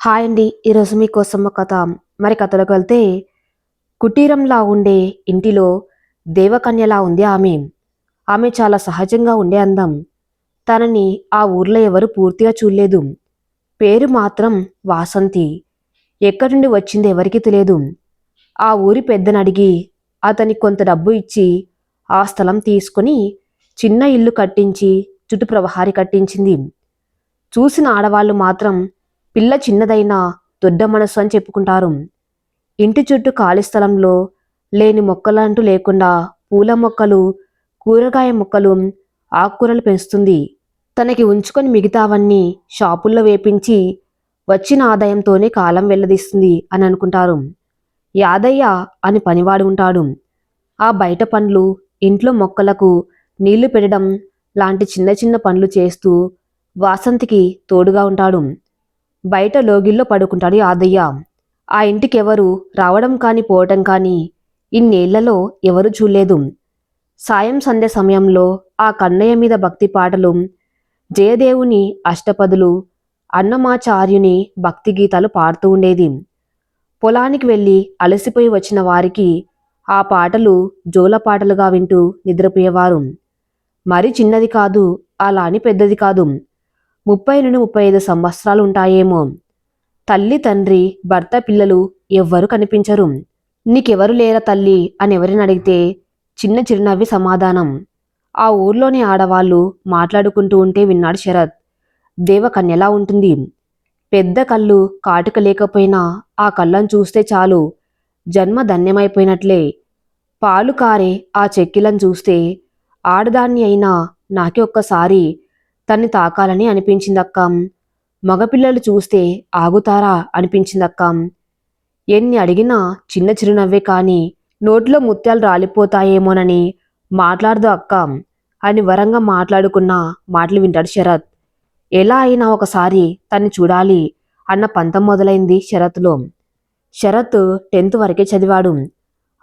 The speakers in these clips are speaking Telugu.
హాయ్ అండి. ఈరోజు మీకోసం ఒక కథ మరి కథలోకి వెళ్తే కుటీరంలా ఉండే ఇంటిలో దేవకన్యలా ఉంది ఆమె. ఆమె చాలా సహజంగా ఉండే అందం. తనని ఆ ఊర్లో ఎవరు పూర్తిగా చూడలేదు. పేరు మాత్రం వాసంతి. ఎక్కడి నుండి వచ్చింది ఎవరికి తెలియదు. ఆ ఊరి పెద్దని అడిగి అతనికి కొంత డబ్బు ఇచ్చి ఆ స్థలం తీసుకొని చిన్న ఇల్లు కట్టించి చుట్టు ప్రవహారి కట్టించింది. చూసిన ఆడవాళ్ళు మాత్రం పిల్ల చిన్నదైనా దొడ్డ మనసు అని చెప్పుకుంటారు. ఇంటి చుట్టూ ఖాళీ స్థలంలో లేని మొక్కలంటూ లేకుండా పూల మొక్కలు కూరగాయ మొక్కలు ఆకుకూరలు పెంచుతుంది. తనకి ఉంచుకొని మిగతావన్నీ షాపుల్లో వేపించి వచ్చిన ఆదాయంతోనే కాలం వెళ్ళదీస్తుంది అని అనుకుంటారు. యాదయ్య అని పనివాడు ఉంటాడు. ఆ బయట పనులు ఇంట్లో మొక్కలకు నీళ్ళు పెట్టడం లాంటి చిన్న చిన్న పనులు చేస్తూ వాసంతికి తోడుగా ఉంటాడు. బయట లోగిల్లో పడుకుంటాడు యాదయ్య ఆ ఇంటికి ఎవరు రావడం కానీ పోవటం కానీ ఇన్నేళ్ళలో ఎవరు చూడలేదు. సాయం సంధ్య సమయంలో ఆ కన్నయ్య మీద భక్తి పాటలు జయదేవుని అష్టపదులు అన్నమాచార్యుని భక్తి గీతాలు పాడుతూ ఉండేది. పొలానికి వెళ్ళి అలసిపోయి వచ్చిన వారికి ఆ పాటలు జోలపాటలుగా వింటూ నిద్రపోయేవారు. మరి చిన్నది కాదు అలా అని పెద్దది కాదు. ముప్పై నుండి ముప్పై ఐదు సంవత్సరాలు ఉంటాయేమో తల్లి తండ్రి భర్త పిల్లలు ఎవ్వరు కనిపించరు. నీకెవరు లేరా తల్లి అని ఎవరిని అడిగితే చిన్న చిరునవ్వి సమాధానం. ఆ ఊర్లోని ఆడవాళ్ళు మాట్లాడుకుంటూ ఉంటే విన్నాడు శరత్. దేవకన్యలా ఉంటుంది? పెద్ద కళ్ళు కాటుక లేకపోయినా ఆ కళ్ళను చూస్తే చాలు. జన్మ ధన్యమైపోయినట్లే. పాలు కారే ఆ చెక్కిలను చూస్తే ఆడదాన్ని అయినా నాకే ఒక్కసారి తన్ని తాకాలని అనిపించిందక్కాం. మగపిల్లలు చూస్తే ఆగుతారా అనిపించిందక్కాం. ఎన్ని అడిగినా చిన్న చిరునవ్వే కాని నోట్లో ముత్యాలు రాలిపోతాయేమోనని మాట్లాడదు అక్కాం అని వరంగా మాట్లాడుకున్న మాటలు వింటాడు శరత్. ఎలా అయినా ఒకసారి తన్ని చూడాలి అన్న పంతం మొదలైంది శరత్లో. శరత్ టెన్త్ వరకే చదివాడు.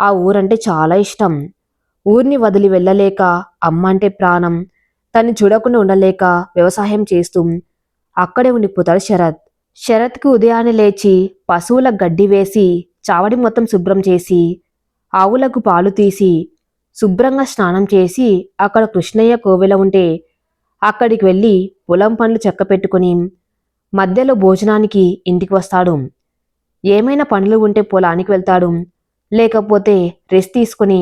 ఆ ఊరంటే చాలా ఇష్టం. ఊరిని వదిలి వెళ్ళలేక అమ్మ అంటే ప్రాణం తన్ని చూడకుండా ఉండలేక వ్యవసాయం చేస్తూ అక్కడే ఉండిపోతాడు శరత్. శరత్కి ఉదయాన్నే లేచి పశువుల గడ్డి వేసి చావడి మొత్తం శుభ్రం చేసి ఆవులకు పాలు తీసి శుభ్రంగా స్నానం చేసి అక్కడ కృష్ణయ్య కోవెల ఉంటే అక్కడికి వెళ్ళి పొలం పనులు చెక్క పెట్టుకుని మధ్యలో భోజనానికి ఇంటికి వస్తాడు. ఏమైనా పనులు ఉంటే పొలానికి వెళ్తాడు. లేకపోతే రెస్ట్ తీసుకుని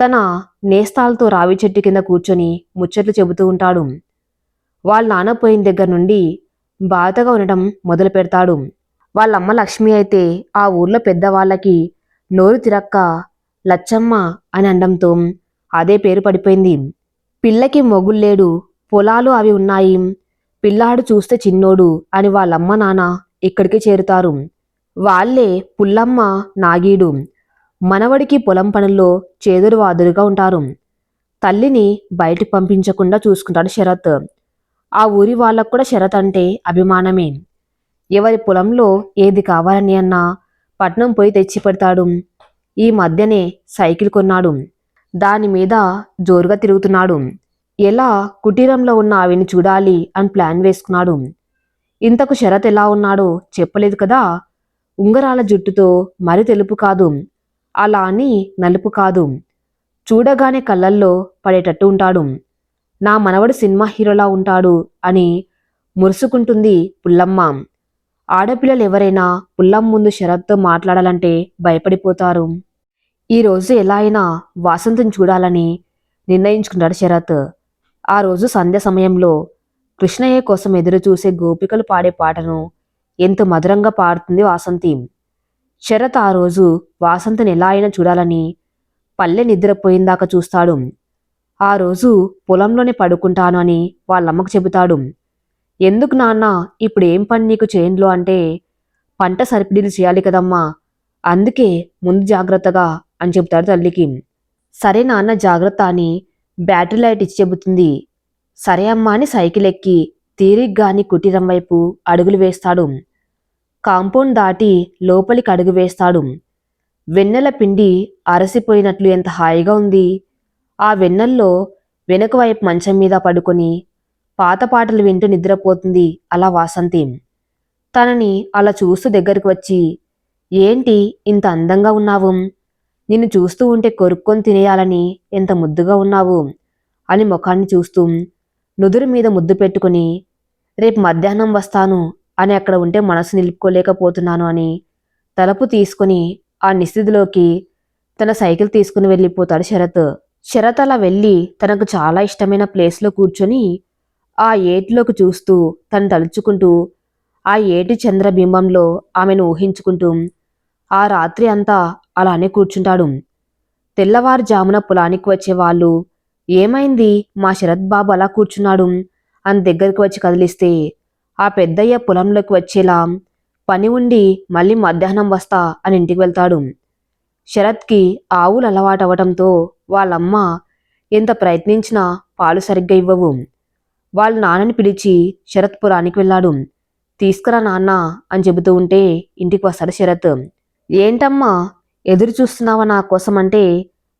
తన నేస్తాలతో రావి చెట్టు కింద కూర్చొని ముచ్చట్లు చెబుతూ ఉంటాడు. వాళ్ళ నాన్న పోయిన దగ్గర నుండి బాధగా ఉండటం మొదలు పెడతాడు. వాళ్ళ అమ్మ లక్ష్మి అయితే ఆ ఊర్లో పెద్దవాళ్ళకి నోరు తిరక్క లచ్చమ్మ అని అనడంతో అదే పేరు పడిపోయింది. పిల్లకి మొగుల్లేడు పొలాలు అవి ఉన్నాయి. పిల్లాడు చూస్తే చిన్నోడు అని వాళ్ళమ్మ నాన్న ఇక్కడికి చేరుతారు. వాళ్ళే పుల్లమ్మ నాగీడు. మనవడికి పొలం పనుల్లో చేదురు వాదురుగా ఉంటారు. తల్లిని బయటికి పంపించకుండా చూసుకుంటాడు శరత్. ఆ ఊరి వాళ్ళకు కూడా శరత్ అంటే అభిమానమే. ఎవరి పొలంలో ఏది కావాలని అన్నా పట్నం పోయి తెచ్చి పెడతాడు. ఈ మధ్యనే సైకిల్ కొన్నాడు. దాని మీద జోరుగా తిరుగుతున్నాడు. ఎలా కుటీరంలో ఉన్న ఆవిని చూడాలి అని ప్లాన్ వేసుకున్నాడు. ఇంతకు శరత్ ఎలా ఉన్నాడో చెప్పలేదు కదా? ఉంగరాల జుట్టుతో మరి తెలుపు కాదు. అలా అని నలుపు కాదు. చూడగానే కళ్ళల్లో పడేటట్టు ఉంటాడు. నా మనవడు సినిమా హీరోలా ఉంటాడు అని మురుసుకుంటుంది పుల్లమ్మ. ఆడపిల్లలు ఎవరైనా పుల్లమ్మ ముందు శరత్తో మాట్లాడాలంటే భయపడిపోతారు. ఈరోజు ఎలా అయినా వాసంతిని చూడాలని నిర్ణయించుకున్నాడు శరత్. ఆ రోజు సంధ్య సమయంలో కృష్ణయ్య కోసం ఎదురు చూసే గోపికలు పాడే పాటను ఎంత మధురంగా పాడుతుంది వాసంతి. శరత్ ఆ రోజు వాసంతని ఎలా అయినా చూడాలని పల్లె నిద్రపోయిందాక చూస్తాడు. ఆ రోజు పొలంలోనే పడుకుంటాను అని వాళ్ళమ్మకు చెబుతాడు. ఎందుకు నాన్న ఇప్పుడు ఏం పని నీకు చేయంలో అంటే పంట సరిపిడీలు చేయాలి కదమ్మా అందుకే ముందు జాగ్రత్తగా అని చెబుతాడు తల్లికి. సరే నాన్న జాగ్రత్త అని బ్యాటరీ లైట్ ఇచ్చి చెబుతుంది. సరే అమ్మా అని సైకిల్ ఎక్కి తీరిగ్గాని కుటీరం వైపు అడుగులు వేస్తాడు. కాంపౌండ్ దాటి లోపలికి అడుగు వేస్తాడు. వెన్నెల పిండి అరసిపోయినట్లు ఎంత హాయిగా ఉంది. ఆ వెన్నెల్లో వెనుక వైపు మంచం మీద పడుకొని పాత పాటలు వింటూ నిద్రపోతుంది అలా వాసంతి. తనని అలా చూస్తూ దగ్గరికి వచ్చి ఏంటి ఇంత అందంగా ఉన్నావు? నిన్ను చూస్తూ ఉంటే కొరుక్కొని తినేయాలని ఎంత ముద్దుగా ఉన్నావు? అని ముఖాన్ని చూస్తూ నుదురు మీద ముద్దు పెట్టుకుని రేపు మధ్యాహ్నం వస్తాను అని అక్కడ ఉంటే మనసు నిలుపుకోలేకపోతున్నాను అని తలుపు తీసుకుని ఆ నిస్థితిలోకి తన సైకిల్ తీసుకుని వెళ్ళిపోతాడు శరత్. శరత్ అలా వెళ్ళి తనకు చాలా ఇష్టమైన ప్లేస్లో కూర్చొని ఆ ఏటిలోకి చూస్తూ తను తలుచుకుంటూ ఆ ఏటి చంద్రబింబంలో ఆమెను ఊహించుకుంటూ ఆ రాత్రి అంతా అలానే కూర్చుంటాడు. తెల్లవారుజామున పొలానికి వచ్చే వాళ్ళు ఏమైంది? మా శరత్ బాబు అలా కూర్చున్నాడు అని దగ్గరికి వచ్చి కదిలిస్తే ఆ పెద్దయ్య పొలంలోకి వచ్చేలా. పని ఉండి మళ్ళీ మధ్యాహ్నం వస్తా అని ఇంటికి వెళ్తాడు. శరత్కి ఆవులు అలవాటవటంతో వాళ్ళమ్మ ఎంత ప్రయత్నించినా పాలు సరిగ్గా ఇవ్వవు. వాళ్ళ నాన్నని పిలిచి శరత్ పురానికి వెళ్ళాడు. తీసుకురా నాన్న అని చెబుతూ ఉంటే ఇంటికి వస్తాడు శరత్. ఏంటమ్మా ఎదురు చూస్తున్నావా నా కోసం అంటే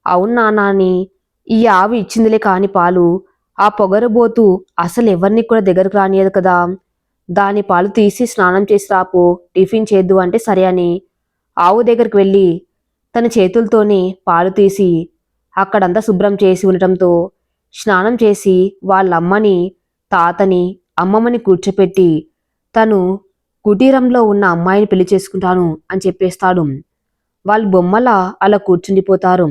అవును నాన్న అని ఈ ఆవు ఇచ్చిందిలే కాని పాలు. ఆ పొగరబోతు అసలు ఎవరిని కూడా దగ్గరకు రానియదు కదా. దాని పాలు తీసి స్నానం చేసి రాపు టిఫిన్ చేద్దు అంటే సరే అని ఆవు దగ్గరికి వెళ్ళి తన చేతులతోనే పాలు తీసి అక్కడంతా శుభ్రం చేసి ఉండటంతో స్నానం చేసి వాళ్ళమ్మని తాతని అమ్మమ్మని కూర్చోపెట్టి తను కుటీరంలో ఉన్న అమ్మాయిని పెళ్ళి చేసుకుంటాను అని చెప్పేస్తాడు. వాళ్ళు బొమ్మల అలా కూర్చుండిపోతారు.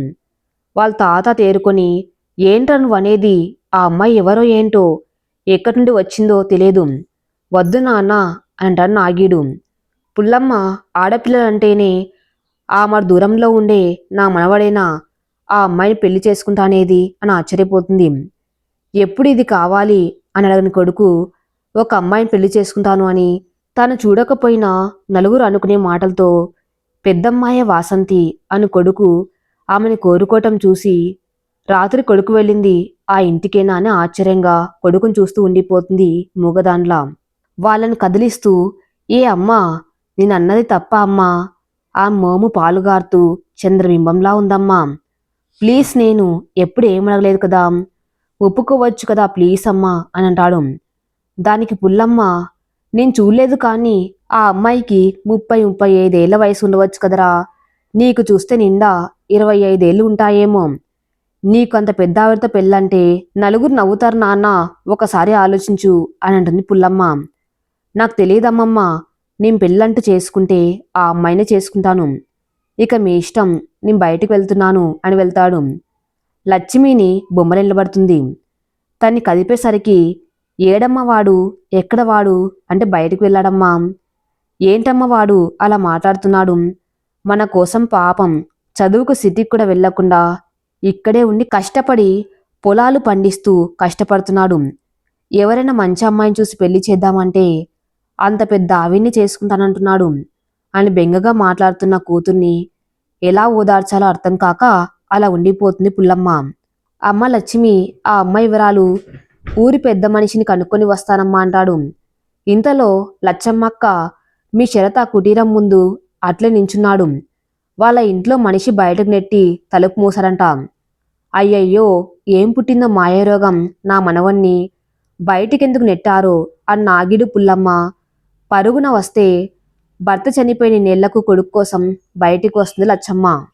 వాళ్ళ తాత తేరుకొని ఏంటను అనేది ఆ అమ్మాయి ఎవరో ఏంటో ఎక్కడి నుండి వచ్చిందో తెలియదు. వద్దు నాన్న అని అంటాడు నాగీడు. పుల్లమ్మ ఆడపిల్లలంటేనే ఆ మరి దూరంలో ఉండే నా మనవడేనా? ఆ అమ్మాయిని పెళ్ళి చేసుకుంటానేది? అని ఆశ్చర్యపోతుంది. ఎప్పుడు ఇది కావాలి? అని అడగని కొడుకు ఒక అమ్మాయిని పెళ్ళి చేసుకుంటాను అని తాను చూడకపోయినా నలుగురు అనుకునే మాటలతో పెద్దమ్మాయ వాసంతి అని కొడుకు ఆమెను కోరుకోవటం చూసి రాత్రి కొడుకు వెళ్ళింది ఆ ఇంటికేనా అని ఆశ్చర్యంగా కొడుకుని చూస్తూ ఉండిపోతుంది మూగదాండ్లా. వాళ్ళని కదిలిస్తూ ఏ అమ్మా నేనన్నది తప్ప అమ్మా. ఆ మోము పాలుగారుతూ చంద్రబింబంలా ఉందమ్మా. ప్లీజ్ నేను ఎప్పుడు ఏమడగలేదు కదా. ఒప్పుకోవచ్చు కదా ప్లీజ్ అమ్మా అని అంటాడు. దానికి పుల్లమ్మ నేను చూడలేదు కానీ ఆ అమ్మాయికి ముప్పై ముప్పై ఐదేళ్ళ వయసు ఉండవచ్చు కదరా. నీకు చూస్తే నిండా ఇరవై ఐదేళ్ళు ఉంటాయేమో. నీకు అంత పెద్ద ఆవిడతో పెళ్ళంటే నలుగురు నవ్వుతారు నాన్న. ఒకసారి ఆలోచించు అని అంటుంది పుల్లమ్మ. నాకు తెలియదమ్మమ్మ. నేను పెళ్ళంటూ చేసుకుంటే ఆ అమ్మాయినే చేసుకుంటాను. ఇక మీ ఇష్టం నేను బయటకు వెళ్తున్నాను అని వెళ్తాడు. లక్ష్మిని బొమ్మలెళ్ళబడుతుంది నిలబడుతుంది. తన్ని కదిపేసరికి ఏడమ్మ వాడు? ఎక్కడ వాడు? అంటే బయటకు వెళ్ళాడమ్మా. ఏంటమ్మ వాడు? అలా మాట్లాడుతున్నాడు. మన కోసం పాపం. చదువుకు సిటీకి కూడా వెళ్ళకుండా ఇక్కడే ఉండి కష్టపడి పొలాలు పండిస్తూ కష్టపడుతున్నాడు. ఎవరైనా మంచి అమ్మాయిని చూసి పెళ్ళి చేద్దామంటే అంత పెద్ద ఆవిడ్ని చేసుకుంటానంటున్నాడు. అని బెంగగా మాట్లాడుతున్న కూతుర్ని ఎలా ఓదార్చాలో అర్థం కాక అలా ఉండిపోతుంది పుల్లమ్మ. అమ్మ లక్ష్మి ఆ అమ్మాయి వివరాలు ఊరి పెద్ద మనిషిని కనుక్కొని వస్తానమ్మా అంటాడు. ఇంతలో లచ్చమ్మక్క మీ శరత కుటీరం ముందు అట్లే నించున్నాడు. వాళ్ళ ఇంట్లో మనిషి బయటకు నెట్టి తలుపు మూసారంట అయ్యయ్యో ఏం పుట్టిందో మాయారోగం నా మనవన్ని బయటికెందుకు నెట్టారో? అని నాగిడు పుల్లమ్మ. పరుగున వస్తే భర్త చనిపోయిన నెళ్ళకు కొడుకు కోసం బయటికి వస్తుంది లచ్చమ్మ.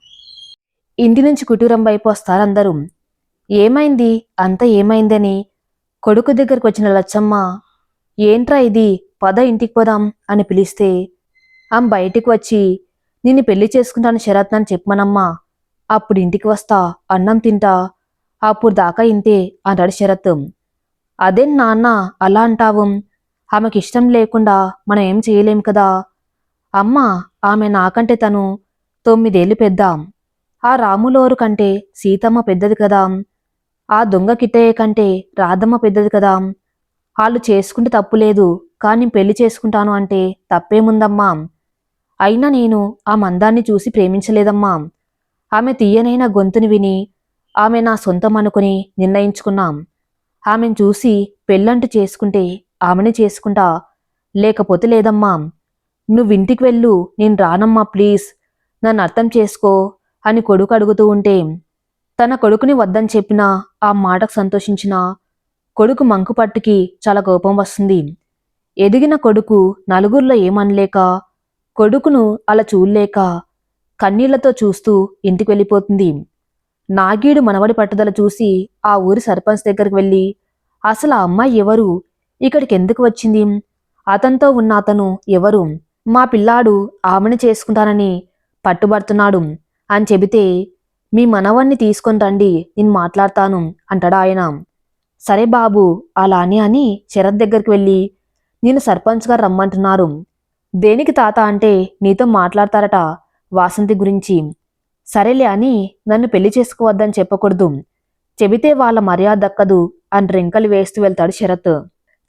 ఇంటి నుంచి కుటీరం వైపు వస్తారు అందరూ. ఏమైంది? అంత ఏమైందని? కొడుకు దగ్గరకు వచ్చిన లచ్చమ్మ ఏంట్రా ఇది? పద ఇంటికి పోదాం అని పిలిస్తే ఆమె బయటికి వచ్చి నిన్ను పెళ్ళి చేసుకుంటాను శరత్ అని చెప్పమనమ్మా. అప్పుడు ఇంటికి వస్తా అన్నం తింటా. అప్పుడు దాకా ఇంతే అన్నాడు శరత్. అదేం నాన్న అలా అంటావు? ఆమెకి ఇష్టం లేకుండా మనం ఏం చేయలేం కదా. అమ్మా ఆమె నాకంటే తను తొమ్మిదేళ్ళు పెద్దాం. ఆ రాములోరు కంటే సీతమ్మ పెద్దది కదా. ఆ దొంగ కిట్టయ్య కంటే రాధమ్మ పెద్దది కదా. వాళ్ళు చేసుకుంటే తప్పు లేదు కానీ పెళ్ళి చేసుకుంటాను అంటే తప్పేముందమ్మా. అయినా నేను ఆ మందాన్ని చూసి ప్రేమించలేదమ్మా. ఆమె తీయనైన గొంతుని విని ఆమె నా సొంతం అనుకుని నిర్ణయించుకున్నాం. ఆమెను చూసి పెళ్ళంటూ చేసుకుంటే ఆమెని చేసుకుంటా. లేకపోతే లేదమ్మా. నువ్వింటికి వెళ్ళు. నేను రానమ్మా ప్లీజ్. నన్ను అర్థం చేసుకో అని కొడుకు అడుగుతూ ఉంటే తన కొడుకుని వద్దని చెప్పినా ఆ మాటకు సంతోషించిన కొడుకు మంకుపట్టుకి చాలా కోపం వస్తుంది. ఎదిగిన కొడుకు నలుగురిలో ఏమనలేక కొడుకును అలా చూడలేక కన్నీళ్ళతో చూస్తూ ఇంటికి వెళ్ళిపోతుంది. నాగీడు మనవడి పట్టుదల చూసి ఆ ఊరి సర్పంచ్ దగ్గరికి వెళ్ళి అసలు ఆ అమ్మాయి ఎవరు? ఇక్కడికి ఎందుకు వచ్చింది? అతనితో ఉన్న అతను ఎవరు? మా పిల్లాడు ఆమెను చేసుకుంటానని పట్టుబడుతున్నాడు అని చెబితే మీ మనవణ్ణి తీసుకొని రండి నేను మాట్లాడతాను అంటాడు ఆయన. సరే బాబు అలానే అని శరత్ దగ్గరికి వెళ్ళి నేను సర్పంచ్ గారు రమ్మంటున్నారు. దేనికి తాత అంటే నీతో మాట్లాడతారట వాసంతి గురించి. సరేలే అని నన్ను పెళ్ళి చేసుకోవద్దని చెప్పకూడదు. చెబితే వాళ్ళ మర్యాద దక్కదు అని రింకలు వేస్తూ వెళ్తాడు శరత్.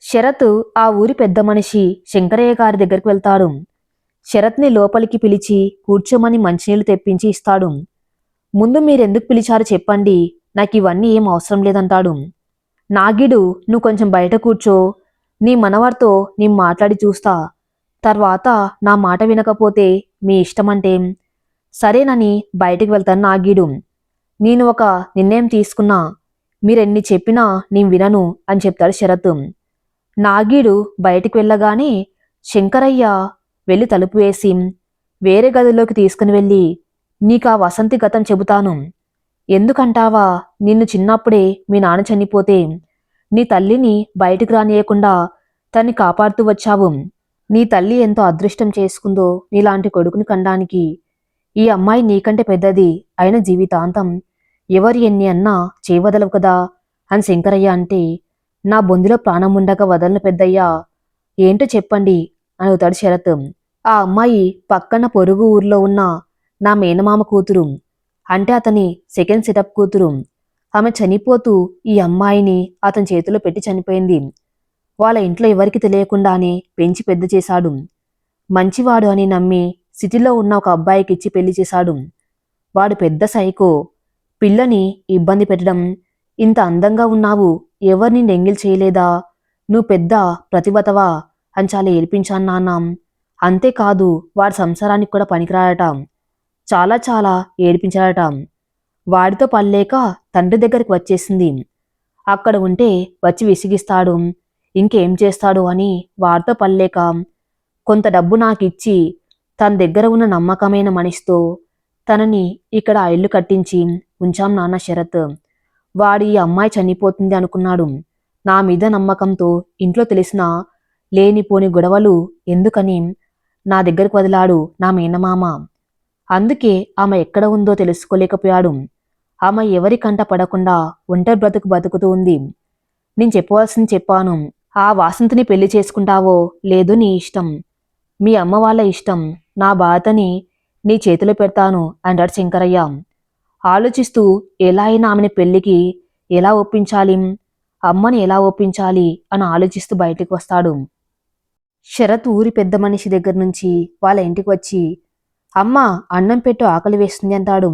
శరత్ ఆ ఊరి పెద్ద మనిషి శంకరయ్య గారి దగ్గరికి వెళ్తాడు. శరత్ని లోపలికి పిలిచి కూర్చోమని మంచినీళ్ళు తెప్పించి ఇస్తాడు. ముందు మీరెందుకు పిలిచారు చెప్పండి నాకు ఇవన్నీ ఏం అవసరం లేదంటాడు. నాగిడు నువ్వు కొంచెం బయట కూర్చో నీ మనవారితో నేను మాట్లాడి చూస్తా. తర్వాత నా మాట వినకపోతే మీ ఇష్టమంటే. సరేనని బయటికి వెళ్తాను నాగీడు. నేను ఒక నిర్ణయం తీసుకున్నా. మీరెన్ని చెప్పినా నేను వినను అని చెప్తాడు శరత్. నాగీడు బయటికి వెళ్ళగానే శంకరయ్య వెళ్ళి తలుపు వేసి వేరే గదిలోకి తీసుకుని వెళ్ళి నీకు ఆ వసంతి గతం చెబుతాను. ఎందుకంటావా నిన్ను చిన్నప్పుడే మీ నాన్న చనిపోతే నీ తల్లిని బయటికి రానియకుండా తన్ని కాపాడుతూ వచ్చావు. నీ తల్లి ఎంతో అదృష్టం చేసుకుందో నీలాంటి కొడుకుని కండానికి. ఈ అమ్మాయి నీకంటే పెద్దది అయిన జీవితాంతం ఎవరు ఎన్ని అన్నా చేయవదలవు కదా అని శంకరయ్య అంటే నా బొందిలో ప్రాణం ఉండగా వదలను పెద్దయ్యా. ఏంటో చెప్పండి అడుగుతాడు శరత్. ఆ అమ్మాయి పక్కన పొరుగు ఊర్లో ఉన్న నా మేనమామ కూతురు. అంటే అతని సెకండ్ సెటప్ కూతురు. ఆమె చనిపోతూ ఈ అమ్మాయిని అతని చేతిలో పెట్టి చనిపోయింది. వాళ్ళ ఇంట్లో ఎవరికి తెలియకుండానే పెంచి పెద్ద చేశాడు. మంచివాడు అని నమ్మి సిటీలో ఉన్న ఒక అబ్బాయికి ఇచ్చి పెళ్ళి చేశాడు. వాడు పెద్ద సైకో. పిల్లని ఇబ్బంది పెట్టడం ఇంత అందంగా ఉన్నావు ఎవరిని నెంగిల్ చేయలేదా? నువ్వు పెద్ద ప్రతిభతవా? అని చాలా ఏడిపించాను నాన్నాం. అంతేకాదు వాడి సంసారానికి కూడా పనికిరాడట. చాలా చాలా ఏడిపించాడట. వాడితో పల్లేక తండ్రి దగ్గరికి వచ్చేసింది. అక్కడ ఉంటే వచ్చి విసిగిస్తాడు. ఇంకేం చేస్తాడు అని వాడితో పల్లేక కొంత డబ్బు నాకు ఇచ్చి తన దగ్గర ఉన్న నమ్మకమైన మనిషితో తనని ఇక్కడ ఇల్లు కట్టించి ఉంచాం నాన్న శరత్. వాడు ఈ అమ్మాయి చనిపోతుంది అనుకున్నాడు. నా మీద నమ్మకంతో ఇంట్లో తెలిసిన లేనిపోని గొడవలు ఎందుకని నా దగ్గరకు వదిలాడు నా మేనమామ. అందుకే ఆమె ఎక్కడ ఉందో తెలుసుకోలేకపోయాడు. ఆమె ఎవరి కంట పడకుండా ఒంటరి బ్రతుకు బతుకుతూ ఉంది. నేను చెప్పవలసింది చెప్పాను. ఆ వాసంతిని పెళ్ళి చేసుకుంటావో లేదో నీ ఇష్టం. మీ అమ్మ వాళ్ళ ఇష్టం. నా బాధని నీ చేతిలో పెడతాను అన్నాడు శంకరయ్య. ఆలోచిస్తూ ఎలా అయినా ఆమెని పెళ్ళికి ఎలా ఒప్పించాలి? అమ్మని ఎలా ఒప్పించాలి? అని ఆలోచిస్తూ బయటికి వస్తాడు. శరత్ ఊరి పెద్ద మనిషి దగ్గర నుంచి వాళ్ళ ఇంటికి వచ్చి అమ్మ అన్నం పెట్టు ఆకలి వేస్తుంది అంటాడు.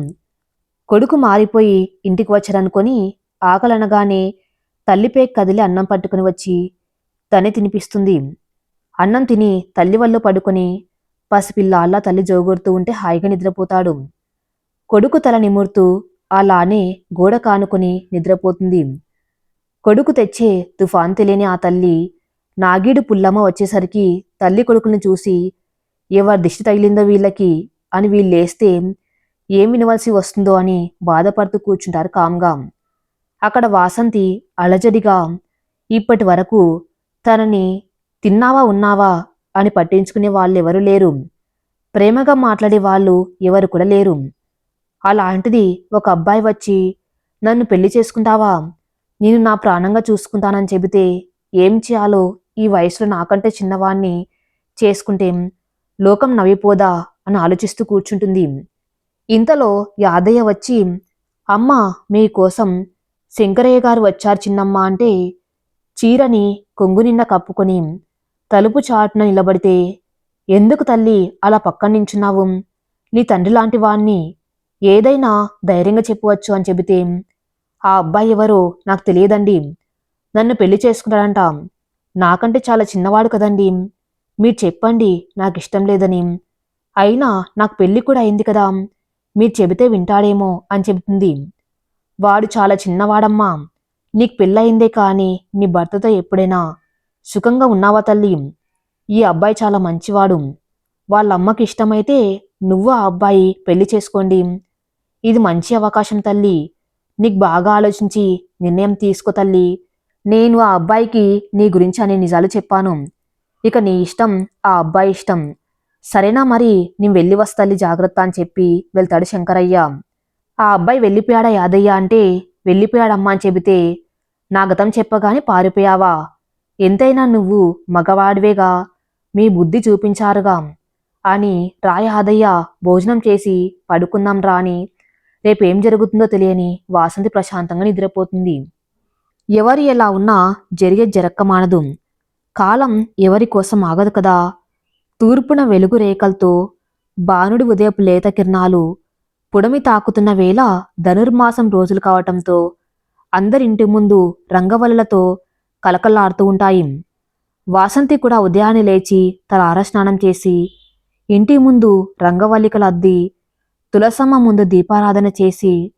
కొడుకు మారిపోయి ఇంటికి వచ్చాడనుకొని ఆకలి అనగానే తల్లిపై కదిలి అన్నం పట్టుకుని వచ్చి తనే తినిపిస్తుంది. అన్నం తిని తల్లి వల్ల పడుకొని పసిపిల్ల అల్లా తల్లి జోగొడుతూ ఉంటే హాయిగా నిద్రపోతాడు. కొడుకు తల నిమురుతూ అలానే గోడ కానుకొని నిద్రపోతుంది. కొడుకు తెచ్చే తుఫాన్ తెలియని ఆ తల్లి నాగీడు పుల్లమ్మ వచ్చేసరికి తల్లి కొడుకుని చూసి ఎవరి దిష్టి తగిలిందో వీళ్ళకి అని వీళ్ళు లేస్తే ఏం వినవలసి వస్తుందో అని బాధపడుతూ కూర్చుంటారు కామ్గా. అక్కడ వాసంతి అలజడిగా ఇప్పటి వరకు తనని తిన్నావా ఉన్నావా? అని పట్టించుకునే వాళ్ళు ఎవరు లేరు. ప్రేమగా మాట్లాడే వాళ్ళు ఎవరు కూడా లేరు. అలాంటిది ఒక అబ్బాయి వచ్చి నన్ను పెళ్ళి చేసుకుంటావా? నేను నా ప్రాణంగా చూసుకుంటానని చెబితే ఏం చేయాలో ఈ వయసులో నాకంటే చిన్నవాణ్ణి చేసుకుంటే లోకం నవ్విపోదా? అని ఆలోచిస్తూ కూర్చుంటుంది. ఇంతలో యాదయ్య వచ్చి అమ్మ మీకోసం శంకరయ్య గారు వచ్చారు చిన్నమ్మ అంటే చీరని కొంగు నిండా కప్పుకొని తలుపు చాటున నిలబడితే ఎందుకు తల్లి అలా పక్కన నించున్నావు? నీ తండ్రి లాంటి వాణ్ణి ఏదైనా ధైర్యంగా చెప్పవచ్చు అని చెబితే ఆ అబ్బాయి ఎవరో నాకు తెలియదండి. నన్ను పెళ్ళి చేసుకుంటాడంట. నాకంటే చాలా చిన్నవాడు కదండి. మీరు చెప్పండి నాకు ఇష్టం లేదని. అయినా నాకు పెళ్ళి కూడా అయింది కదా. మీరు చెబితే వింటాడేమో అని చెబుతుంది. వాడు చాలా చిన్నవాడమ్మా. నీకు పెళ్ళయిందే కానీ నీ భర్తతో ఎప్పుడైనా సుఖంగా ఉన్నావా తల్లి? ఈ అబ్బాయి చాలా మంచివాడు. వాళ్ళ అమ్మకి ఇష్టమైతే నువ్వు ఆ అబ్బాయి పెళ్ళి చేసుకోండి. ఇది మంచి అవకాశం తల్లి. నీకు బాగా ఆలోచించి నిర్ణయం తీసుకో తల్లి. నేను ఆ అబ్బాయికి నీ గురించి అనే నిజాలు చెప్పాను. ఇక నీ ఇష్టం ఆ అబ్బాయి ఇష్టం. సరేనా మరి? నేను వెళ్ళి వస్తాలి జాగ్రత్త అని చెప్పి వెళ్తాడు శంకరయ్య. ఆ అబ్బాయి వెళ్ళిపోయాడా యాదయ్య అంటే? వెళ్ళిపోయాడమ్మా అని చెబితే నా గతం చెప్పగానే పారిపోయావా? ఎంతైనా నువ్వు మగవాడివేగా. మీ బుద్ధి చూపించారుగా. అని రా యాదయ్య భోజనం చేసి పడుకుందాం రాని రేపేం జరుగుతుందో తెలియని వాసంతి ప్రశాంతంగా నిద్రపోతుంది. ఎవరు ఎలా ఉన్నా జరిగే జరక్కమానదు కాలం ఎవరి కోసం ఆగదు కదా. తూర్పున వెలుగు రేఖలతో బాణుడి ఉదయపు లేత కిరణాలు పుడమి తాకుతున్న వేళ ధనుర్మాసం రోజులు కావటంతో అందరింటి ముందు రంగవల్లులతో కలకల్లాడుతూ ఉంటాయి. వాసంతి కూడా ఉదయాన్నే లేచి తల ఆరస్నానం చేసి ఇంటి ముందు రంగవల్లికలు అద్ది తులసమ్మ ముందు దీపారాధన చేసి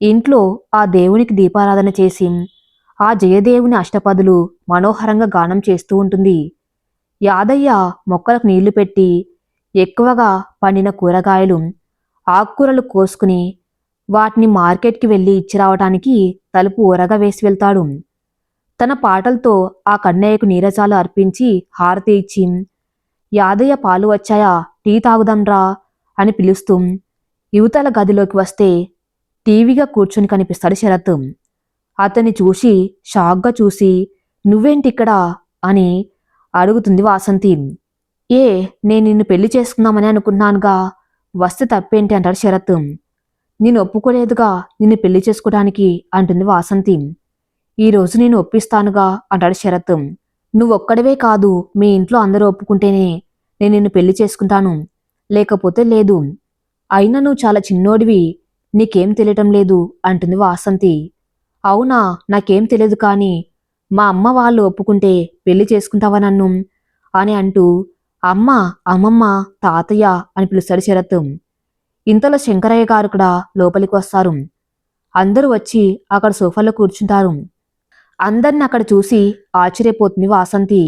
ఇంట్లో ఆ దేవునికి దీపారాధన చేసి ఆ జయదేవుని అష్టపదులు మనోహరంగా గానం చేస్తూ ఉంటుంది. యాదయ్య మొక్కలకు నీళ్ళు పెట్టి ఎక్కువగా పండిన కూరగాయలు ఆకుకూరలు కోసుకుని వాటిని మార్కెట్కి వెళ్ళి ఇచ్చి రావటానికి తలుపు ఊరగా వేసి వెళ్తాడు. తన పాటలతో ఆ కన్నయ్యకు నీరజాలు అర్పించి హారతి ఇచ్చి యాదయ్య పాలు వచ్చాయా? టీ తాగుదాంరా? అని పిలుస్తూ యువతల గదిలోకి వస్తే టీవీగా కూర్చుని కనిపిస్తాడు శరత్. అతన్ని చూసి షాక్గా చూసి నువ్వేంటిక్కడ? అని అడుగుతుంది వాసంతి. ఏ నేను నిన్ను పెళ్ళి చేసుకుందామని అనుకున్నానుగా వస్తే తప్పేంటి? అంటాడు శరత్. నేను ఒప్పుకోలేదుగా నిన్ను పెళ్ళి చేసుకోవడానికి అంటుంది వాసంతి. ఈరోజు నేను ఒప్పిస్తానుగా అంటాడు శరత్. నువ్వొక్కడవే కాదు మీ ఇంట్లో అందరూ ఒప్పుకుంటేనే నేను నిన్ను పెళ్ళి చేసుకుంటాను. లేకపోతే లేదు. అయినా నువ్వు చాలా చిన్నోడివి. నీకేం తెలియటం లేదు అంటుంది వాసంతి. అవునా నాకేం తెలియదు కానీ మా అమ్మ వాళ్ళు ఒప్పుకుంటే పెళ్ళి చేసుకుంటావా నన్ను? అని అంటూ అమ్మ అమ్మమ్మ తాతయ్య అని పిలుస్తాడు శరత్. ఇంతలో శంకరయ్య గారు కూడా లోపలికి వస్తారు. అందరూ వచ్చి అక్కడ సోఫాలో కూర్చుంటారు. అందరిని అక్కడ చూసి ఆశ్చర్యపోతుంది వాసంతి.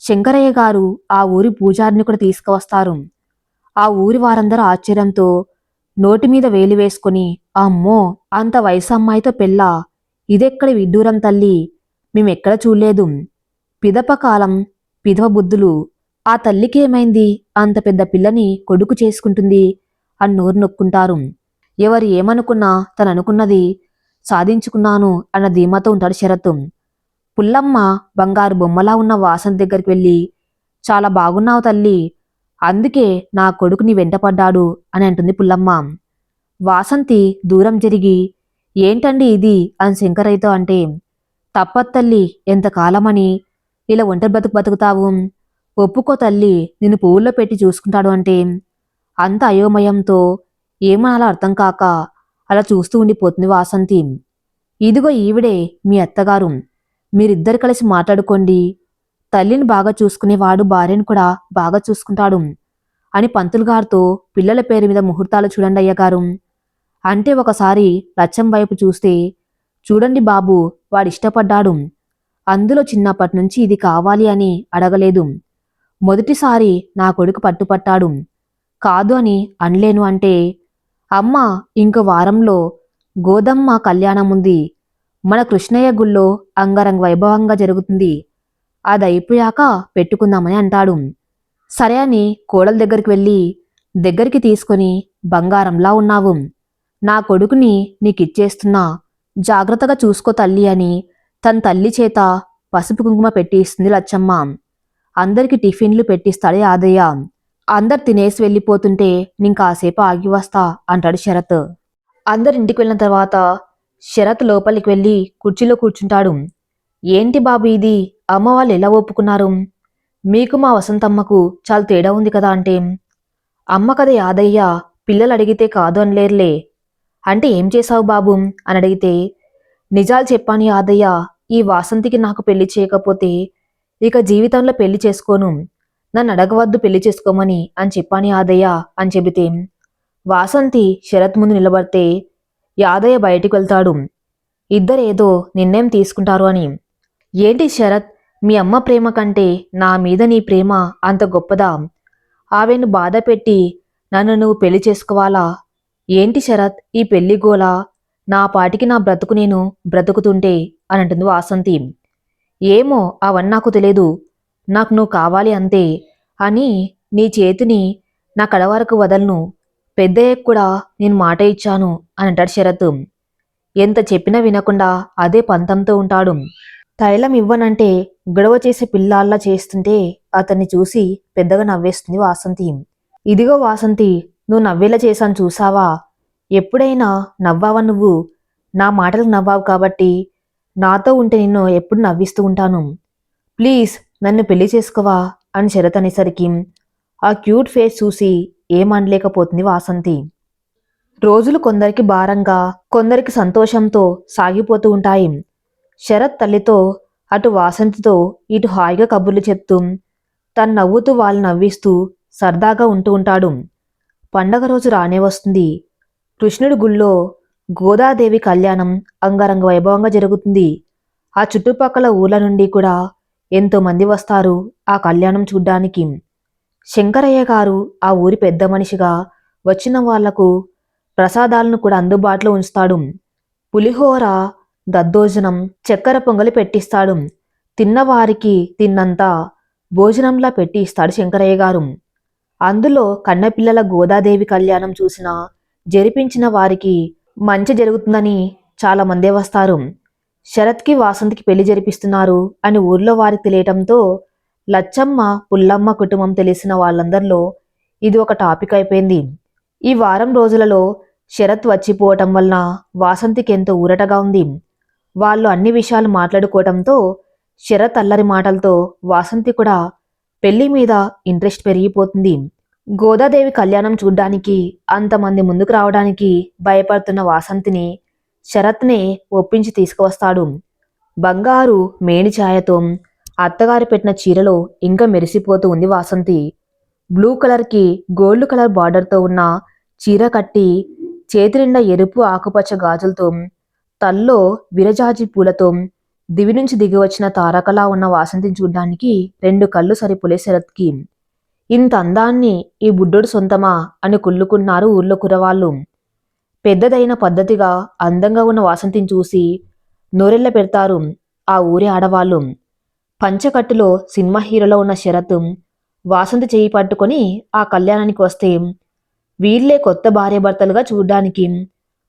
శంకరయ్య గారు ఆ ఊరి పూజారిని కూడా తీసుకువస్తారు. ఆ ఊరి వారందరూ ఆశ్చర్యంతో నోటి మీద వేలు వేసుకుని అమ్మో అంత వయసు అమ్మాయితో పెళ్ళా? ఇదెక్కడి విడ్డూరం తల్లి? మేమెక్కడ చూడలేదు? పిదప కాలం పిదవ బుద్ధులు ఆ తల్లికి ఏమైంది? అంత పెద్ద పిల్లని కొడుకు చేసుకుంటుంది అని నోరు నొక్కుంటారు. ఎవరు ఏమనుకున్నా తను అనుకున్నది సాధించుకున్నాను అన్న ధీమాతో ఉంటాడు శరత్. పుల్లమ్మ బంగారు బొమ్మలా ఉన్న వాసన దగ్గరికి వెళ్ళి చాలా బాగున్నావు తల్లి అందుకే నా కొడుకుని వెంటపడ్డాడు అని అంటుంది పుల్లమ్మ. వాసంతి దూరం జరిగి ఏంటండి ఇది? అని శంకరయ్యతో అంటే తప్పత్తల్లి ఎంతకాలమని ఇలా ఒంటరి బతుకు బతుకుతావు. ఒప్పుకో తల్లి నిన్ను పువ్వుల్లో పెట్టి చూసుకుంటాడు అంటే అంత అయోమయంతో ఏమనాలో అర్థం కాక అలా చూస్తూ ఉండిపోతుంది వాసంతి. ఇదిగో ఈవిడే మీ అత్తగారు. మీరిద్దరు కలిసి మాట్లాడుకోండి తల్లిని బాగా చూసుకునేవాడు భార్యను కూడా బాగా చూసుకుంటాడు అని పంతులు గారితో పిల్లల పేరు మీద ముహూర్తాలు చూడండి అయ్యగారు అంటే ఒకసారి లచ్చం వైపు చూస్తే చూడండి బాబు వాడు ఇష్టపడ్డాడు అందులో చిన్నప్పటి నుంచి ఇది కావాలి అని అడగలేదు. మొదటిసారి నా కొడుకు పట్టుపట్టాడు. కాదు అని అనలేను అంటే అమ్మ ఇంకో వారంలో గోదమ్మ కళ్యాణం ఉంది. మన కృష్ణయ్య గుళ్ళో అంగరంగ వైభవంగా జరుగుతుంది. అది అయిపోయాక పెట్టుకుందామని అంటాడు. సరే అని కోడల దగ్గరికి వెళ్ళి దగ్గరికి తీసుకొని బంగారంలా ఉన్నావు. నా కొడుకుని నీకిచ్చేస్తున్నా. జాగ్రత్తగా చూసుకో తల్లి అని తన తల్లి చేత పసుపు కుంకుమ పెట్టిస్తుంది లచ్చమ్మ. అందరికి టిఫిన్లు పెట్టిస్తాడే ఆదయ్య. అందరు తినేసి వెళ్ళిపోతుంటే నేను కాసేపు ఆగి వస్తా అంటాడు శరత్. అందరు ఇంటికి వెళ్ళిన తర్వాత శరత్ లోపలికి వెళ్ళి కుర్చీలో కూర్చుంటాడు. ఏంటి బాబు ఇది? అమ్మ వాళ్ళు ఎలా ఒప్పుకున్నారు? మీకు మా వసంతమ్మకు చాలా తేడా ఉంది కదా అంటే అమ్మ కదా యాదయ్య పిల్లలు అడిగితే కాదు అనలేరులే. అంటే ఏం చేశావు బాబు? అని అడిగితే నిజాలు చెప్పాను యాదయ్య ఈ వాసంతికి నాకు పెళ్ళి చేయకపోతే ఇక జీవితంలో పెళ్ళి చేసుకోను. నన్ను అడగవద్దు పెళ్ళి చేసుకోమని అని చెప్పాను యాదయ్య అని చెబితే వాసంతి శరత్ ముందు నిలబడితే యాదయ్య బయటికి వెళ్తాడు. ఇద్దరేదో నిర్ణయం తీసుకుంటారు అని. ఏంటి శరత్? మీ అమ్మ ప్రేమ కంటే నా మీద నీ ప్రేమ అంత గొప్పదా? ఆమెను బాధ పెట్టి నన్ను నువ్వు పెళ్ళి చేసుకోవాలా? ఏంటి శరత్ ఈ పెళ్ళి గోల? నా పాటికి నా బ్రతుకు నేను బ్రతుకుతుంటే అని అంటుంది వాసంతి. ఏమో అవన్నీ నాకు తెలియదు నాకు నువ్వు కావాలి అంతే అని నీ చేతిని నా కడ వరకు వదలను. పెద్దయ్యకు కూడా నేను మాట ఇచ్చాను అని అంటాడు శరత్. ఎంత చెప్పినా వినకుండా అదే పంతంతో ఉంటాడు. తైలం ఇవ్వనంటే గొడవ చేసే పిల్లాల్లా చేస్తుంటే అతన్ని చూసి పెద్దగా నవ్వేస్తుంది వాసంతి. ఇదిగో వాసంతి నువ్వు నవ్వేలా చేశాను చూసావా? ఎప్పుడైనా నవ్వావా నువ్వు? నా మాటలకు నవ్వావు కాబట్టి నాతో ఉంటే నిన్ను ఎప్పుడు నవ్విస్తూ ఉంటాను. ప్లీజ్ నన్ను పెళ్ళి చేసుకోవా? అని శరత్ అనేసరికి ఆ క్యూట్ ఫేస్ చూసి ఏమనలేకపోతుంది వాసంతి. రోజులు కొందరికి భారంగా కొందరికి సంతోషంతో సాగిపోతూ ఉంటాయి. శరత్ తల్లితో అటు వాసంతితో ఇటు హాయిగా కబుర్లు చెప్తూ తను నవ్వుతూ వాళ్ళు నవ్విస్తూ సరదాగా ఉంటూ ఉంటాడు. పండగ రోజు రానే వస్తుంది. కృష్ణుడి గుళ్ళో గోదాదేవి కళ్యాణం అంగరంగ వైభవంగా జరుగుతుంది. ఆ చుట్టుపక్కల ఊర్ల నుండి కూడా ఎంతోమంది వస్తారు ఆ కళ్యాణం చూడ్డానికి. శంకరయ్య గారు ఆ ఊరి పెద్ద మనిషిగా వచ్చిన వాళ్ళకు ప్రసాదాలను కూడా అందుబాటులో ఉంచుతాడు. పులిహోర దద్దోజనం చక్కెర పొంగలి పెట్టిస్తాడు. తిన్నవారికి తిన్నంత భోజనంలా పెట్టి ఇస్తాడు శంకరయ్య గారు. అందులో కన్నపిల్లల గోదాదేవి కళ్యాణం చూసిన జరిపించిన వారికి మంచి జరుగుతుందని చాలా మందే వస్తారు. శరత్కి వాసంతికి పెళ్ళి జరిపిస్తున్నారు అని ఊర్లో వారికి తెలియటంతో లచ్చమ్మ పుల్లమ్మ కుటుంబం తెలిసిన వాళ్ళందరిలో ఇది ఒక టాపిక్ అయిపోయింది. ఈ వారం రోజులలో శరత్ వచ్చిపోవటం వలన వాసంతికి ఎంతో ఊరటగా ఉంది. వాళ్ళు అన్ని విషయాలు మాట్లాడుకోవటంతో శరత్ అల్లరి మాటలతో వాసంతి కూడా పెళ్ళి మీద ఇంట్రెస్ట్ పెరిగిపోతుంది. గోదాదేవి కళ్యాణం చూడ్డానికి అంతమంది ముందుకు రావడానికి భయపడుతున్న వాసంతిని శరత్నే ఒప్పించి తీసుకువస్తాడు. బంగారు మేని ఛాయతో అత్తగారు పెట్టిన చీరలో ఇంకా మెరిసిపోతూ ఉంది వాసంతి. బ్లూ కలర్కి గోల్డ్ కలర్ బార్డర్తో ఉన్న చీర కట్టి చేతి నిండా ఎరుపు ఆకుపచ్చ గాజులతో తల్లో విరజాజి పూలతో దివి నుంచి దిగి వచ్చిన తారకలా ఉన్న వాసంతిని చూడ్డానికి రెండు కళ్ళు సరిపోలే శరత్కి. ఇంత అందాన్ని ఈ బుడ్డోడు సొంతమా అని కుళ్ళుకున్నారు ఊర్లో కురవాళ్ళు పెద్దదైన పద్ధతిగా అందంగా ఉన్న వాసంతిని చూసి నోరెళ్ళ పెడతారు ఆ ఊరి ఆడవాళ్ళు. పంచకట్టులో సినిమా హీరోలో ఉన్న శరత్ వాసంతి చేయి పట్టుకొని ఆ కళ్యాణానికి వస్తే వీళ్ళే కొత్త భార్యాభర్తలుగా చూడ్డానికి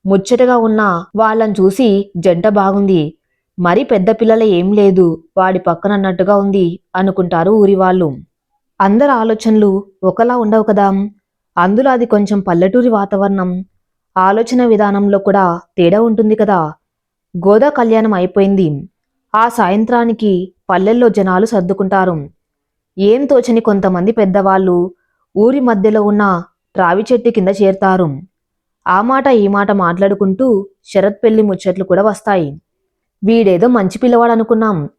ముచ్చటగా ఉన్న వాళ్ళని చూసి జంట బాగుంది. మరి పెద్ద పిల్లల ఏం లేదు వాడి పక్కన అన్నట్టుగా ఉంది అనుకుంటారు ఊరి వాళ్ళు. అందరి ఆలోచనలు ఒకలా ఉండవు కదా? అందులో అది కొంచెం పల్లెటూరి వాతావరణం. ఆలోచన విధానంలో కూడా తేడా ఉంటుంది కదా? గోదా కళ్యాణం అయిపోయింది. ఆ సాయంత్రానికి పల్లెల్లో జనాలు సర్దుకుంటారు. ఏం తోచని కొంతమంది పెద్దవాళ్ళు ఊరి మధ్యలో ఉన్న రావి చెట్టు కింద చేరతారు. ఆ మాట ఈ మాట మాట్లాడుకుంటూ శరత్ పెళ్ళి ముచ్చట్లు కూడా వస్తాయి. వీడేదో మంచి పిల్లవాడు అనుకున్నాం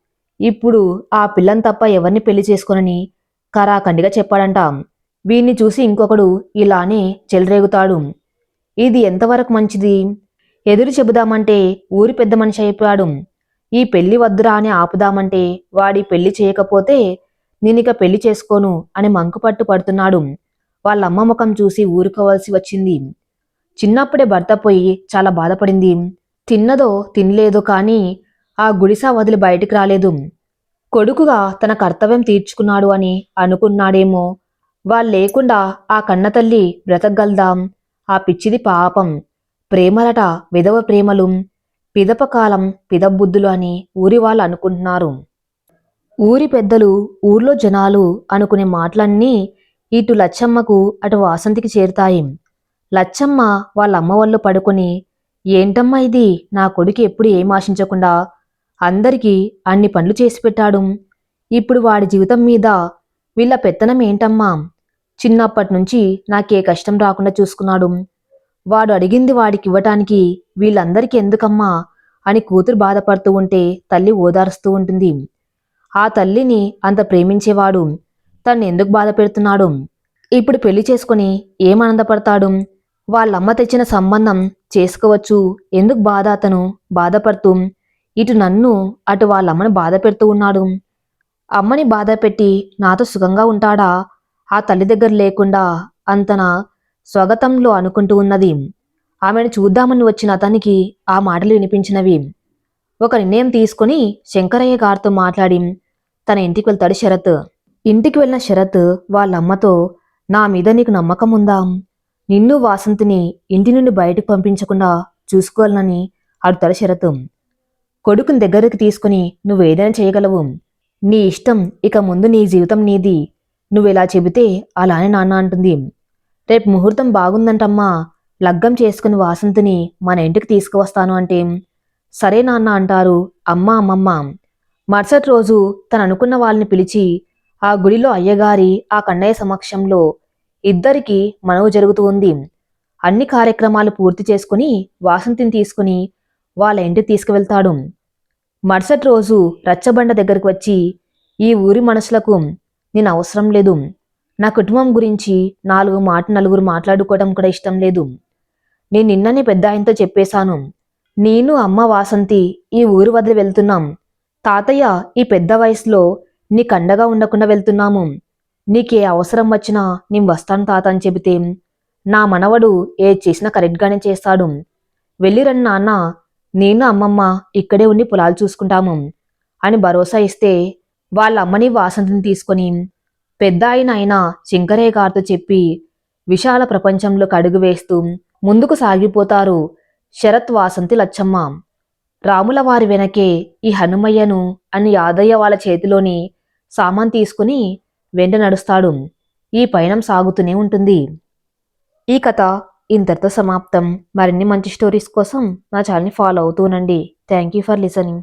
ఇప్పుడు ఆ పిల్లని తప్ప ఎవరిని పెళ్ళి చేసుకోనని కరాఖండిగా చెప్పాడంట. వీణ్ణి చూసి ఇంకొకడు ఇలానే చెలరేగుతాడు. ఇది ఎంతవరకు మంచిది? ఎదురు చెబుదామంటే ఊరి పెద్ద మనిషి అయిపోయాడు. ఈ పెళ్ళి వద్దురా అని ఆపుదామంటే వాడి పెళ్ళి చేయకపోతే నేనిక పెళ్ళి చేసుకోను అని మంకుపట్టు పడుతున్నాడు. వాళ్ళ అమ్మ ముఖం చూసి ఊరుకోవాల్సి వచ్చింది. చిన్నప్పుడే భర్త పోయి చాలా బాధపడింది. తిన్నదో తినలేదో కానీ ఆ గుడిసా వదిలి బయటికి రాలేదు. కొడుకుగా తన కర్తవ్యం తీర్చుకున్నాడు అని అనుకున్నాడేమో. వాళ్ళు లేకుండా ఆ కన్నతల్లి బ్రతకగలదాం. ఆ పిచ్చిది పాపం. ప్రేమలట విధవ ప్రేమలు. పిదపకాలం పిదబుద్ధులు అని ఊరి వాళ్ళు అనుకుంటున్నారు. ఊరి పెద్దలు ఊర్లో జనాలు అనుకునే మాటలన్నీ ఇటు లచ్చమ్మకు అటు వాసంతికి చేరుతాయి. లచ్చమ్మ వాళ్ళ అమ్మ వాళ్ళు పడుకొని ఏంటమ్మా ఇది? నా కొడుకు ఎప్పుడు ఏం ఆశించకుండా అందరికీ అన్ని పనులు చేసి పెట్టాడు. ఇప్పుడు వాడి జీవితం మీద వీళ్ళ పెత్తనం ఏంటమ్మా? చిన్నప్పటి నుంచి నాకే కష్టం రాకుండా చూసుకున్నాడు. వాడు అడిగింది వాడికి ఇవ్వటానికి వీళ్ళందరికీ ఎందుకమ్మా? అని కూతురు బాధపడుతూ ఉంటే తల్లి ఓదారుస్తూ ఉంటుంది. ఆ తల్లిని అంత ప్రేమించేవాడు తను ఎందుకు బాధ పెడుతున్నాడు? ఇప్పుడు పెళ్ళి చేసుకుని ఏం ఆనందపడతాడు? వాళ్ళమ్మ తెచ్చిన సంబంధం చేసుకోవచ్చు. ఎందుకు బాధ అతను? బాధపడుతూ. ఇటు నన్ను అటు వాళ్ళమ్మని బాధ పెడుతూ ఉన్నాడు. అమ్మని బాధ పెట్టి నాతో సుఖంగా ఉంటాడా? ఆ తల్లి దగ్గర లేకుండా అంతన స్వాగతంలో అనుకుంటూ ఉన్నది. ఆమెను చూద్దామని వచ్చిన అతనికి ఆ మాటలు వినిపించినవి. ఒక నిర్ణయం తీసుకుని శంకరయ్య గారితో మాట్లాడి తన ఇంటికి వెళ్తాడు శరత్. ఇంటికి వెళ్ళిన శరత్ వాళ్ళ అమ్మతో నా మీద నీకు నమ్మకం ఉందా? నిన్ను వాసంతిని ఇంటి నుండి బయటకు పంపించకుండా చూసుకోవాలని అడుగుతాడు శరత్ కొడుకుని దగ్గరికి తీసుకుని నువ్వేదైనా చేయగలవు. నీ ఇష్టం ఇక ముందు నీ జీవితం నీది. నువ్వెలా చెబితే అలానే నాన్న అంటుంది. రేపు ముహూర్తం బాగుందంటమ్మా. లగ్గం చేసుకుని వాసంతిని మన ఇంటికి తీసుకువస్తాను అంటే. సరే నాన్న అంటారు అమ్మ అమ్మమ్మ. మరుసటి రోజు తను అనుకున్న వాళ్ళని పిలిచి ఆ గుడిలో అయ్యగారి ఆ కన్నయ్య సమక్షంలో ఇద్దరికి మనవు జరుగుతూ ఉంది. అన్ని కార్యక్రమాలు పూర్తి చేసుకుని వాసంతిని తీసుకుని వాళ్ళ ఇంటికి తీసుకువెళ్తాడు. మరుసటి రోజు రచ్చబండ దగ్గరకు వచ్చి ఈ ఊరి మనుషులకు నేను అవసరం లేదు. నా కుటుంబం గురించి నాలుగు మాట నలుగురు మాట్లాడుకోవడం కూడా ఇష్టం లేదు. నేను నిన్ననే పెద్ద ఆయనతో చెప్పేశాను. నేను అమ్మ వాసంతి ఈ ఊరు వదిలి వెళ్తున్నాం. తాతయ్య ఈ పెద్ద వయసులో నీకు అండగా ఉండకుండా వెళ్తున్నాము. నీకే అవసరం వచ్చినా నేను వస్తాను తాత అని చెబితే నా మనవడు ఏ చేసినా కరెక్ట్గానే చేస్తాడు. వెళ్ళిరని నాన్న నేను అమ్మమ్మ ఇక్కడే ఉండి పొలాలు చూసుకుంటాము అని భరోసా ఇస్తే వాళ్ళ అమ్మని వాసంతిని తీసుకొని పెద్ద ఆయన అయిన శంకరయ్య గారితో చెప్పి విశాల ప్రపంచంలోకి అడుగు వేస్తూ ముందుకు సాగిపోతారు శరత్ వాసంతి లచ్చమ్మ. రాముల వారి వెనకే ఈ హనుమయ్యను అని యాదయ్య వాళ్ళ చేతిలోని సామాన్ తీసుకుని వెంట నడుస్తాడు. ఈ పయనం సాగుతూనే ఉంటుంది. ఈ కథ ఇంతటితో సమాప్తం. మరిన్ని మంచి స్టోరీస్ కోసం నా ఛానల్ని ఫాలో అవుతూ ఉండండి. Thank you for listening